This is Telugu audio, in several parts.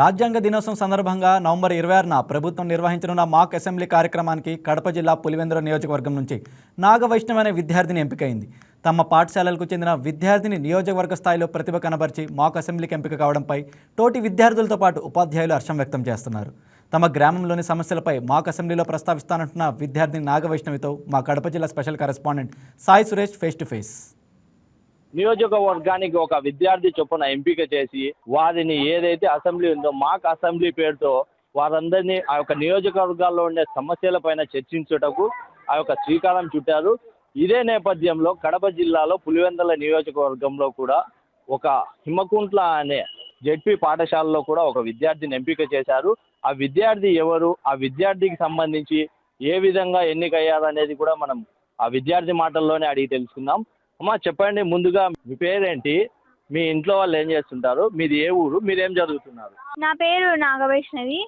రాజ్యాంగ దినోత్సవం సందర్భంగా నవంబర్ ఇరవై ఆరున ప్రభుత్వం నిర్వహించనున్న మాక్ అసెంబ్లీ కార్యక్రమానికి కడప జిల్లా పులివెందుల నియోజకవర్గం నుంచి నాగవైష్ణవ్ అనే విద్యార్థిని ఎంపికైంది. తమ పాఠశాలలకు చెందిన విద్యార్థిని నియోజకవర్గ స్థాయిలో ప్రతిభ కనబరిచి మాక్ అసెంబ్లీకి ఎంపిక కావడంపై తోటి విద్యార్థులతో పాటు ఉపాధ్యాయులు హర్షం వ్యక్తం చేస్తున్నారు. తమ గ్రామంలోని సమస్యలపై మాక్ అసెంబ్లీలో ప్రస్తావిస్తానంటున్న విద్యార్థిని నాగవైష్ణవితో మా కడప జిల్లా special correspondent Sai Suresh face to face. నియోజకవర్గానికి ఒక విద్యార్థి చొప్పున ఎంపిక చేసి వారిని ఏదైతే అసెంబ్లీ ఉందో మాక్ అసెంబ్లీ పేరుతో వారందరినీ ఆ యొక్క నియోజకవర్గాల్లో ఉండే సమస్యల పైన చర్చించుటకు ఆ యొక్క శ్రీకారం చుట్టారు. ఇదే నేపథ్యంలో కడప జిల్లాలో పులివెందల నియోజకవర్గంలో కూడా ఒక హిమకుంట్ల అనే జెడ్పీ పాఠశాలలో కూడా ఒక విద్యార్థిని ఎంపిక చేశారు. ఆ విద్యార్థి ఎవరు? ఆ విద్యార్థికి సంబంధించి ఏ విధంగా ఎన్నికయ్యారనేది కూడా మనం ఆ విద్యార్థి మాటల్లోనే అడిగి తెలుసుకుందాం. అమ్మా చెప్పండి ముందుగా మీ పేరేంటి? మీ ఇంట్లో వాళ్ళు ఏం చేస్తుంటారు? మీది ఏ ఊరు? మీరేం చదువుతున్నారు? నా పేరు నాగవైష్ణవి.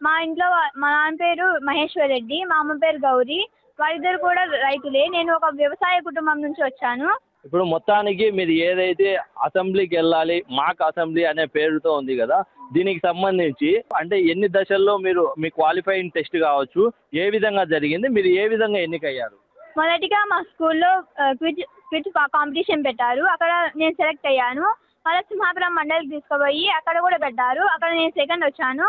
మా ఇంట్లో మా నాన్న పేరు మహేశ్వర్ రెడ్డి మా అమ్మ పేరు గౌరీ. వాళ్ళిద్దరు కూడా రైతులే. నేను ఒక వ్యవసాయ కుటుంబం నుంచి వచ్చాను. ఇప్పుడు మొత్తానికి మీరు ఏదైతే అసెంబ్లీకి వెళ్ళాలి మాక్ అసెంబ్లీ అనే పేరుతో ఉంది కదా దీనికి సంబంధించి అంటే ఎన్ని దశల్లో మీరు మీ క్వాలిఫైయింగ్ టెస్ట్ కావచ్చు ఏ విధంగా జరిగింది మీరు ఏ విధంగా ఎన్నికయ్యారు? మొదటిగా మా స్కూల్లో క్విజ్ క్విజ్ కాంపిటీషన్ పెట్టారు. అక్కడ నేను సెలెక్ట్ అయ్యాను. నరసింహాపురం మండలికి తీసుకుపోయి అక్కడ కూడా పెట్టారు. అక్కడ నేను సెకండ్ వచ్చాను.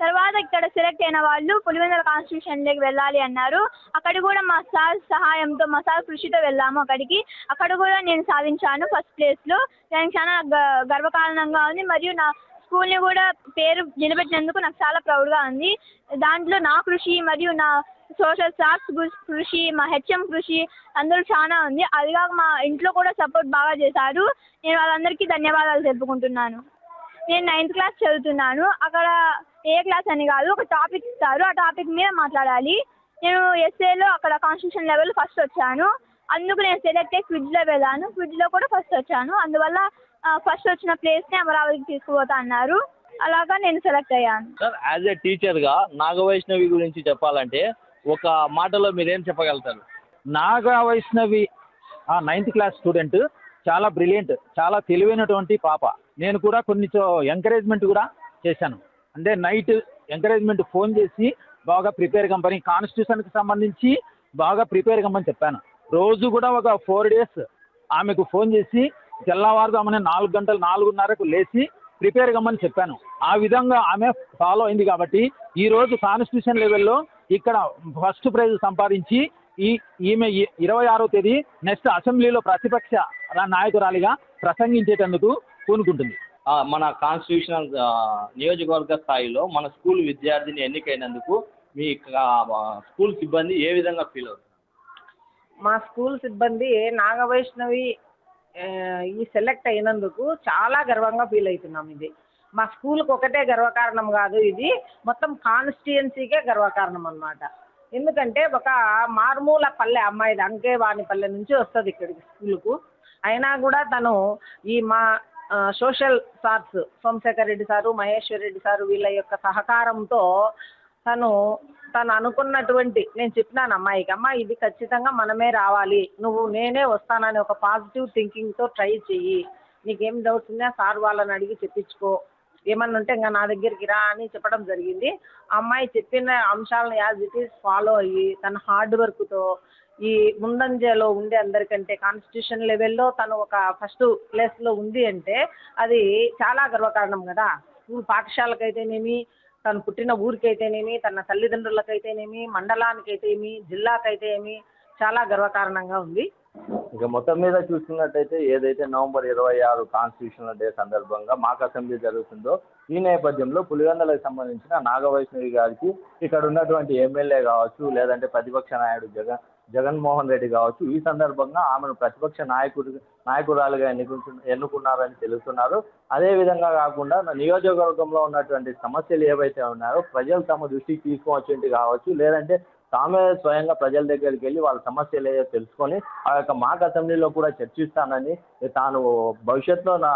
తర్వాత ఇక్కడ సెలెక్ట్ అయిన వాళ్ళు పులివెందుల కాన్స్టిట్యూషన్లోకి వెళ్ళాలి అన్నారు. అక్కడ కూడా మా సార్ సహాయంతో మా సార్ కృషితో వెళ్ళాము అక్కడికి. అక్కడ కూడా నేను సాధించాను ఫస్ట్ ప్లేస్లో. దానికి చాలా గ- గర్వకారణంగా ఉంది. మరియు నా స్కూల్ని కూడా పేరు నిలబెట్టినందుకు నాకు చాలా ప్రౌడ్గా ఉంది. దాంట్లో నా కృషి మరియు నా సోషల్ స్టాఫ్ కృషి మా హెచ్ఎం కృషి అందరూ చాలా ఉంది. అది కాక మా ఇంట్లో కూడా సపోర్ట్ బాగా చేశారు. నేను వాళ్ళందరికీ ధన్యవాదాలు తెలుపుకుంటున్నాను. నేను నైన్త్ క్లాస్ చదువుతున్నాను. అక్కడ ఏ క్లాస్ అని కాదు ఒక టాపిక్ ఇస్తారు. ఆ టాపిక్ మీద మాట్లాడాలి. నేను ఎస్ఏలో అక్కడ కాన్స్టిట్యూషన్ లెవెల్ ఫస్ట్ వచ్చాను. అందుకు నేను సెలెక్ట్ అయ్యి క్విజ్లో వెళ్ళాను. క్విజ్లో కూడా ఫస్ట్ వచ్చాను. అందువల్ల ఫస్ట్ వచ్చిన ప్లేస్ని అమరావతికి తీసుకుపోతా అన్నారు. అలాగా నేను సెలెక్ట్ అయ్యాను. సార్ యాజ్ ఏ టీచర్గా నాగవైష్ణవి గురించి చెప్పాలంటే ఒక మాటలో మీరేం చెప్పగలుగుతారు? నాగా వైష్ణవి ఆ నైన్త్ క్లాస్ స్టూడెంట్ చాలా బ్రిలియంట్ చాలా తెలివైనటువంటి పాప. నేను కూడా కొన్ని ఎంకరేజ్మెంట్ కూడా చేశాను. అంటే నైట్ ఎంకరేజ్మెంట్ ఫోన్ చేసి బాగా ప్రిపేర్ కంపని కాన్స్టిట్యూషన్కి సంబంధించి బాగా ప్రిపేర్ కమ్మని చెప్పాను. రోజు కూడా ఒక ఫోర్ డేస్ ఆమెకు ఫోన్ చేసి తెల్లవారుదామని నాలుగు గంటలు నాలుగున్నరకు లేచి ప్రిపేర్ కమ్మని చెప్పాను. ఆ విధంగా ఆమె ఫాలో అయింది కాబట్టి ఈరోజు కాన్స్టిట్యూషన్ లెవెల్లో ఇక్కడ ఫస్ట్ ప్రైజ్ సంపాదించి ఈ ఈమె ఇరవై ఆరో తేదీ నెక్స్ట్ అసెంబ్లీలో ప్రతిపక్ష నాయకురాలిగా ప్రసంగించేటందుకు పూనుకుంటుంది. ఆ, మన కాన్స్టిట్యూషనల్ నియోజకవర్గ స్థాయిలో మన స్కూల్ విద్యార్థిని ఎన్నికైనందుకు మీ స్కూల్ సిబ్బంది ఏ విధంగా ఫీల్ అవుతుంది మా స్కూల్ సిబ్బంది నాగవైష్ణవి ఈ సెలెక్ట్ అయినందుకు చాలా గర్వంగా ఫీల్ అవుతున్నాం ఇది. మా స్కూల్కి ఒకటే గర్వకారణం కాదు ఇది. మొత్తం కాన్స్టిట్యుయెన్సీకే గర్వకారణం అనమాట ఎందుకంటే ఒక మారుమూల పల్లె అమ్మాయిది అంకేవాణి పల్లె నుంచి వస్తుంది ఇక్కడికి స్కూల్కు. అయినా కూడా తను ఈ మా social sirs Somashekar Reddy sir Maheshwar Reddy sir వీళ్ళ యొక్క సహకారంతో తను తను అనుకున్నటువంటి నేను చెప్పినాను అమ్మాయికి అమ్మ ఇది ఖచ్చితంగా మనమే రావాలి. నువ్వు నేనే వస్తానని ఒక పాజిటివ్ థింకింగ్తో ట్రై చెయ్యి. నీకేం డౌట్స్ ఉన్నా సార్ వాళ్ళని అడిగి చెప్పించుకో. ఏమన్నా ఉంటే ఇంకా నా దగ్గరికి రా అని చెప్పడం జరిగింది. ఆ అమ్మాయి చెప్పిన అంశాలను యాజ్ ఇట్ ఈస్ ఫాలో అయ్యి తన హార్డ్ వర్క్తో ఈ ముందంజలో ఉండే అందరికంటే కాన్స్టిట్యూషన్ లెవెల్లో తను ఒక ఫస్ట్ ప్లేస్లో ఉంది అంటే అది చాలా గర్వకారణం కదా. స్కూల్ పాఠశాలకైతేనేమి తను పుట్టిన ఊరికైతేనేమి తన తల్లిదండ్రులకైతేనేమి మండలానికైతేమి జిల్లాకైతేమి చాలా గర్వకారణంగా ఉంది. ఇక మొత్తం మీద చూసుకున్నట్టయితే ఏదైతే నవంబర్ ఇరవై ఆరు కాన్స్టిట్యూషనల్ డే సందర్భంగా మాక్ అసెంబ్లీ జరుగుతుందో ఈ నేపథ్యంలో పులివెందలకు సంబంధించిన నాగవైష్ణవి గారికి ఇక్కడ ఉన్నటువంటి ఎమ్మెల్యే కావచ్చు లేదంటే ప్రతిపక్ష నాయుడు జగన్ జగన్మోహన్ రెడ్డి కావచ్చు ఈ సందర్భంగా ఆమెను ప్రతిపక్ష నాయకుడు నాయకురాలుగా ఎన్నుకు ఎన్నుకున్నారని తెలుస్తున్నారు. అదేవిధంగా కాకుండా నియోజకవర్గంలో ఉన్నటువంటి సమస్యలు ఏవైతే ఉన్నాయో ప్రజలు తమ దృష్టికి తీసుకువచ్చేటి కావచ్చు లేదంటే తామే స్వయంగా ప్రజల దగ్గరికి వెళ్ళి వాళ్ళ సమస్యలు ఏదో తెలుసుకొని ఆ యొక్క మాక్ అసెంబ్లీలో కూడా చర్చిస్తానని తాను భవిష్యత్తులో నా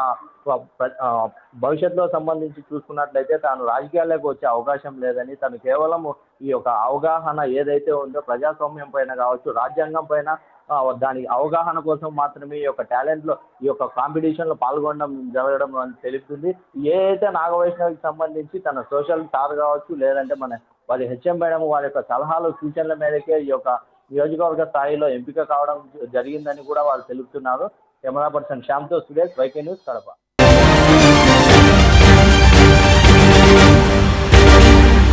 భవిష్యత్తులో సంబంధించి చూసుకున్నట్లయితే తాను రాజకీయాల్లోకి వచ్చే అవకాశం లేదని తను కేవలం ఈ యొక్క అవగాహన ఏదైతే ఉందో ప్రజాస్వామ్యం పైన కావచ్చు రాజ్యాంగం పైన దాని అవగాహన కోసం మాత్రమే ఈ యొక్క టాలెంట్లో ఈ యొక్క కాంపిటీషన్లో పాల్గొనడం జరగడం అని తెలుస్తుంది ఏ అయితే నాగవైష్ణవికి సంబంధించి తన సోషల్ స్టార్ కావచ్చు లేదంటే మన వారి హెచ్ఎం మేడం వారి యొక్క సలహాలు సూచనల మేరకే ఈ యొక్క నియోజకవర్గ స్థాయిలో ఎంపిక కావడం జరిగిందని కూడా వాళ్ళు తెలుపుతున్నారు. కెమెరా పర్సన్ శ్యామ్తో సురేష్ వైకే న్యూస్ కడప.